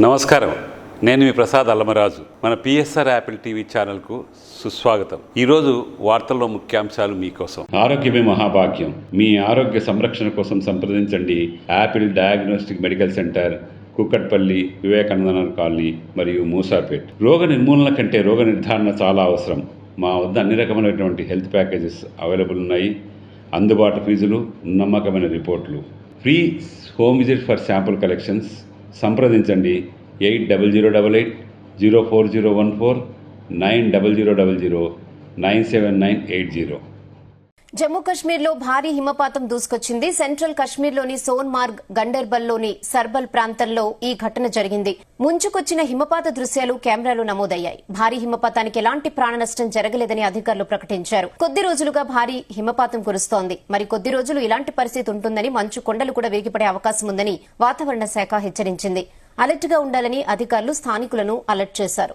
నమస్కారం. నేను మీ ప్రసాద్ అల్లమరాజు. మన పిఎస్ఆర్ యాపిల్ టీవీ ఛానల్కు సుస్వాగతం. ఈరోజు వార్తల్లో ముఖ్యాంశాలు మీకోసం. ఆరోగ్యమే మహాభాగ్యం. మీ ఆరోగ్య సంరక్షణ కోసం సంప్రదించండి Apple diagnostic medical centre Kukatpally Vivekananda colony మరియు మూసాపేట్. రోగ నిర్మూలన కంటే రోగ నిర్ధారణ చాలా అవసరం. మా వద్ద అన్ని రకమైనటువంటి హెల్త్ ప్యాకేజెస్ అవైలబుల్ ఉన్నాయి. అందుబాటు ఫీజులు నమ్మకమైన రిపోర్ట్లు. Free home visit for sample collections సంప్రదించండి. Eight double zero double eight zero four zero one four nine double zero double zero nine seven nine eight zero. Jammu కశ్మీర్లో భారీ హిమపాతం దూసుకొచ్చింది. సెంట్రల్ కశ్మీర్లోని సోన్మార్గ్ గండర్బల్లోని సర్బల్ ప్రాంతంలో ఈ ఘటన జరిగింది. ముంచుకొచ్చిన హిమపాత దృశ్యాలు కెమెరాలు నమోదయ్యాయి. భారీ హిమపాతానికి ఎలాంటి ప్రాణ నష్టం జరగలేదని అధికారులు ప్రకటించారు. కొద్ది రోజులుగా భారీ హిమపాతం కురుస్తోంది. మరి కొద్ది రోజులు ఇలాంటి పరిస్థితి ఉంటుందని మంచు కొండలు కూడా విరిగిపడే అవకాశం ఉందని వాతావరణ శాఖ హెచ్చరించింది. అలర్ట్గా ఉండాలని అధికారులు స్థానికులను అలర్ట్ చేశారు.